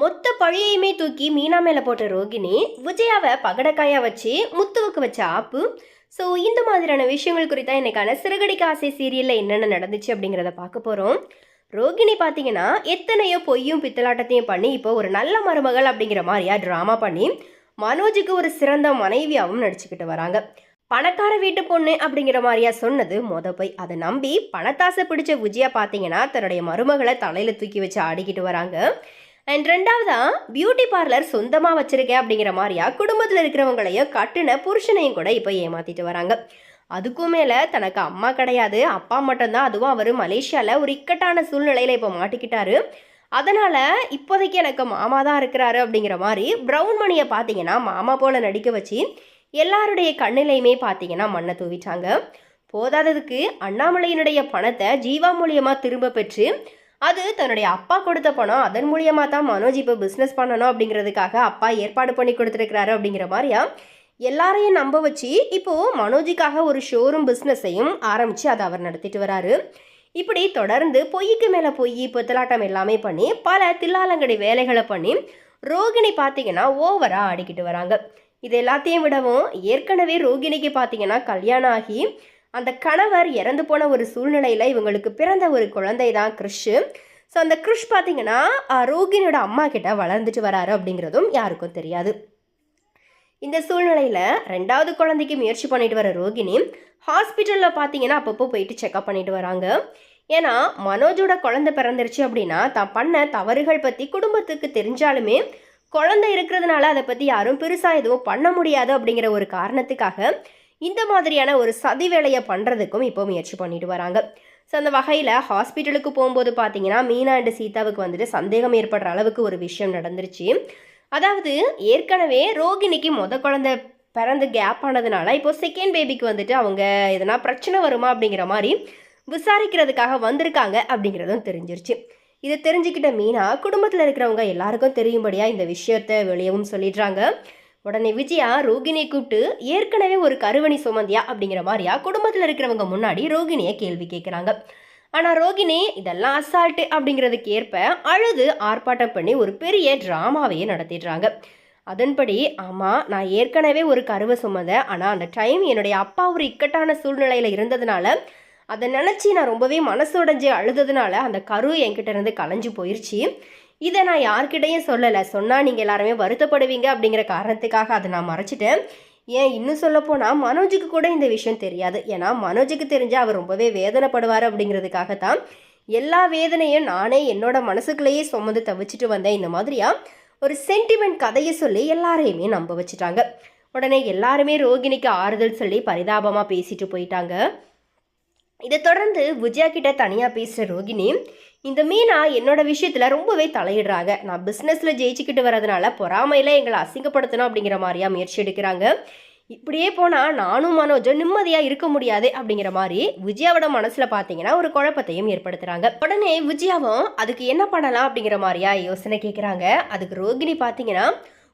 மொத்த பழியையுமே தூக்கி மீனா மேலே போட்ட ரோகிணி விஜயாவை பகடக்காயா வச்சு முத்துவுக்கு வச்ச ஆப்பு. ஸோ இந்த மாதிரியான விஷயங்கள் குறித்தா இன்னைக்கான சிறுகடிக்க ஆசை சீரியலில் என்னென்ன நடந்துச்சு அப்படிங்கிறத பார்க்க போகிறோம் ரோகிணி பார்த்தீங்கன்னா எத்தனையோ பொய்யும் பித்தலாட்டத்தையும் பண்ணி இப்போ ஒரு நல்ல மருமகள் அப்படிங்கிற மாதிரியா ட்ராமா பண்ணி மனோஜுக்கு ஒரு சிறந்த மனைவியாகவும் நடிச்சுக்கிட்டு வராங்க. பணக்கார வீட்டு பொண்ணு அப்படிங்கிற மாதிரியா சொன்னது மொத போய். அதை நம்பி பணத்தாசை பிடிச்ச விஜயா பார்த்தீங்கன்னா தன்னுடைய மருமகளை தலையில் தூக்கி வச்சு ஆடிக்கிட்டு வராங்க. அண்ட் ரெண்டாவதா பியூட்டி பார்லர் சொந்தமாக வச்சிருக்கேன் அப்படிங்கிற மாதிரியா குடும்பத்தில் இருக்கிறவங்களையும் கட்டின புருஷனையும் கூட இப்போ ஏமாத்திட்டு வராங்க. அதுக்கும் மேலே தனக்கு அம்மா கிடையாது அப்பா மட்டும்தான் அதுவும் அவர் மலேசியாவில் ஒரு இக்கட்டான சூழ்நிலையில் இப்போ மாட்டிக்கிட்டாரு. அதனால் இப்போதைக்கு எனக்கு மாமா தான் இருக்கிறாரு அப்படிங்கிற மாதிரி ப்ரௌன் மணியை பார்த்தீங்கன்னா மாமா போல் நடிக்க வச்சு எல்லாருடைய கண்ணிலையுமே பார்த்தீங்கன்னா மண்ணை தூவிட்டாங்க. போதாததுக்கு அண்ணாமலையினுடைய பணத்தை ஜீவா மூலியமாக திரும்ப பெற்று அது தன்னுடைய அப்பா கொடுத்த பணம். அதன் மூலியமாக தான் மனோஜ் இப்போ பிஸ்னஸ் பண்ணணும் அப்படிங்கிறதுக்காக அப்பா ஏற்பாடு பண்ணி கொடுத்துருக்கிறாரு அப்படிங்கிற மாதிரியா? எல்லாரையும் நம்ப வச்சு இப்போது மனோஜுக்காக ஒரு ஷோரூம் பிஸ்னஸையும் ஆரம்பித்து அதை அவர் நடத்திட்டு வராரு. இப்படி தொடர்ந்து பொய்க்கு மேலே பொய் புத்தலாட்டம் எல்லாமே பண்ணி பல தில்லாலங்கடி வேலைகளை பண்ணி ரோகிணி பார்த்தீங்கன்னா ஓவராக ஆடிக்கிட்டு வராங்க. இது எல்லாத்தையும் விடவும் ஏற்கனவே ரோகிணிக்கு பார்த்தீங்கன்னா கல்யாணம் ஆகி அந்த கணவர் இறந்து போன ஒரு சூழ்நிலையில் இவங்களுக்கு பிறந்த ஒரு குழந்தை தான் கிறிஷ். ஸோ அந்த கிறிஷ் பார்த்தீங்கன்னா ரோகிணியோட அம்மா கிட்ட வளர்ந்துட்டு வராரு அப்படிங்கிறதும் யாருக்கும் தெரியாது. இந்த சூழ்நிலையில் ரெண்டாவது குழந்தைக்கு முயற்சி பண்ணிட்டு வர ரோகிணி ஹாஸ்பிட்டலில் பார்த்தீங்கன்னா அப்பப்போ போயிட்டு செக்அப் பண்ணிட்டு வராங்க. ஏன்னா மனோஜோட குழந்தை பிறந்துருச்சு அப்படின்னா தான் பண்ண தவறுகள் பற்றி குடும்பத்துக்கு தெரிஞ்சாலுமே குழந்தை இருக்கிறதுனால அதை பற்றி யாரும் பெருசாக எதுவும் பண்ண முடியாது அப்படிங்கிற ஒரு காரணத்துக்காக இந்த மாதிரியான ஒரு சதி வேலையை பண்ணுறதுக்கும் இப்போ முயற்சி பண்ணிட்டு வராங்க. ஸோ அந்த வகையில் ஹாஸ்பிட்டலுக்கு போகும்போது பார்த்தீங்கன்னா மீனா அண்டு சீதாவுக்கு வந்துட்டு சந்தேகம் ஏற்படுற அளவுக்கு ஒரு விஷயம் நடந்துருச்சு. அதாவது ஏற்கனவே ரோகிணிக்கு முத குழந்தை பிறந்து கேப் ஆனதுனால இப்போ செகண்ட் பேபிக்கு வந்துட்டு அவங்க எதனா பிரச்சனை வருமா அப்படிங்கிற மாதிரி விசாரிக்கிறதுக்காக வந்திருக்காங்க அப்படிங்கிறதும் தெரிஞ்சிருச்சு. இதை தெரிஞ்சுக்கிட்ட மீனா குடும்பத்தில் இருக்கிறவங்க எல்லாருக்கும் தெரியும்படியாக இந்த விஷயத்த வெளியவும் சொல்லிடுறாங்க. உடனே விஜயா ரோகிணியை கூப்பிட்டு ஏற்கனவே ஒரு கருவணி சுமந்தியா அப்படிங்கிற மாதிரியா? குடும்பத்தில் இருக்கிறவங்க முன்னாடி ரோகிணியை கேள்வி கேட்குறாங்க ஆனால் ரோகிணி இதெல்லாம் அசால்ட்டு அப்படிங்கிறதுக்கு ஏற்ப அழுது ஆர்ப்பாட்டம் பண்ணி ஒரு பெரிய ட்ராமாவையே நடத்திடுறாங்க. அதன்படி ஆமாம் நான் ஏற்கனவே ஒரு கருவை சுமந்தேன். ஆனால் அந்த டைம் என்னுடைய அப்பா ஒரு இக்கட்டான சூழ்நிலையில் இருந்ததுனால அதை நினச்சி நான் ரொம்பவே மனசுடைஞ்சு அழுததுனால அந்த கரு என்கிட்ட இருந்து கலைஞ்சு போயிடுச்சு இதை நான் யார்கிட்டையும் சொல்லலை. சொன்னால் நீங்கள் எல்லாருமே வருத்தப்படுவீங்க அப்படிங்கிற காரணத்துக்காக அதை நான் மறைச்சிட்டேன். ஏன்? இன்னும் சொல்லப்போனால் மனோஜுக்கு கூட இந்த விஷயம் தெரியாது. ஏன்னா மனோஜுக்கு தெரிஞ்சால் அவர் ரொம்பவே வேதனைப்படுவார் அப்படிங்கிறதுக்காகத்தான் எல்லா வேதனையும் நானே என்னோட மனசுக்குள்ளேயே சுமந்து தவிச்சிட்டு வந்தேன். இந்த மாதிரியா? ஒரு சென்டிமெண்ட் கதையை சொல்லி எல்லாரையுமே நம்ப வச்சுட்டாங்க. உடனே எல்லாருமே ரோகிணிக்கு ஆறுதல் சொல்லி பரிதாபமாக பேசிட்டு போயிட்டாங்க. இதை தொடர்ந்து விஜயா கிட்ட தனியாக பேசுகிற ரோகிணி இந்த மீனா என்னோட விஷயத்தில் ரொம்பவே தலையிடுறாங்க. நான் பிஸ்னஸில் ஜெயிச்சுக்கிட்டு வரதுனால பொறாமையில் எங்களை அசிங்கப்படுத்தணும் அப்படிங்கிற மாதிரியா முயற்சி எடுக்கிறாங்க. இப்படியே போனால் நானும் மனோஜும் நிம்மதியாக இருக்க முடியாது அப்படிங்கிற மாதிரி விஜயாவோட மனசில் பார்த்தீங்கன்னா ஒரு குழப்பத்தையும் ஏற்படுத்துகிறாங்க உடனே விஜயாவும் அதுக்கு என்ன பண்ணலாம் அப்படிங்கிற மாதிரியா யோசனை கேட்குறாங்க அதுக்கு ரோகிணி பார்த்தீங்கன்னா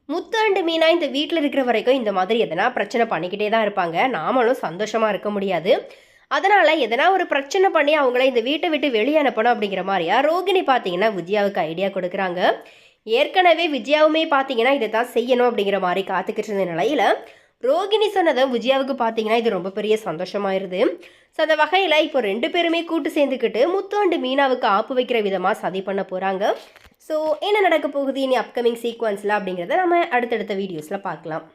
முத்து அண்டு மீனா இந்த வீட்டில் இருக்கிற வரைக்கும் இந்த மாதிரி எதனா பிரச்சனை பண்ணிக்கிட்டே தான் இருப்பாங்க. நாமளும் சந்தோஷமாக இருக்க முடியாது. அதனால் எதனா ஒரு பிரச்சனை பண்ணி அவங்கள இந்த வீட்டை விட்டு வெளியே அனுப்பணும் அப்படிங்கிற மாதிரியா? ரோகிணி பார்த்தீங்கன்னா விஜயாவுக்கு ஐடியா கொடுக்குறாங்க. ஏற்கனவே விஜயாவுமே பார்த்தீங்கன்னா இதை தான் செய்யணும் அப்படிங்கிற மாதிரி காத்துக்கிட்டு இருந்த நிலையில் ரோகிணி சொன்னதை விஜயாவுக்கு பார்த்தீங்கன்னா இது ரொம்ப பெரிய சந்தோஷமாயிருது. ஸோ அந்த வகையில் இப்போ ரெண்டு பேருமே கூட்டு சேர்ந்துக்கிட்டு முத்து அண்டு மீனாவுக்கு ஆப்பு வைக்கிற விதமாக சதி பண்ண போகிறாங்க ஸோ என்ன நடக்க போகுது இனி அப்கமிங் சீக்வன்ஸில் அப்படிங்கிறத நம்ம அடுத்தடுத்த வீடியோஸில் பார்க்கலாம்.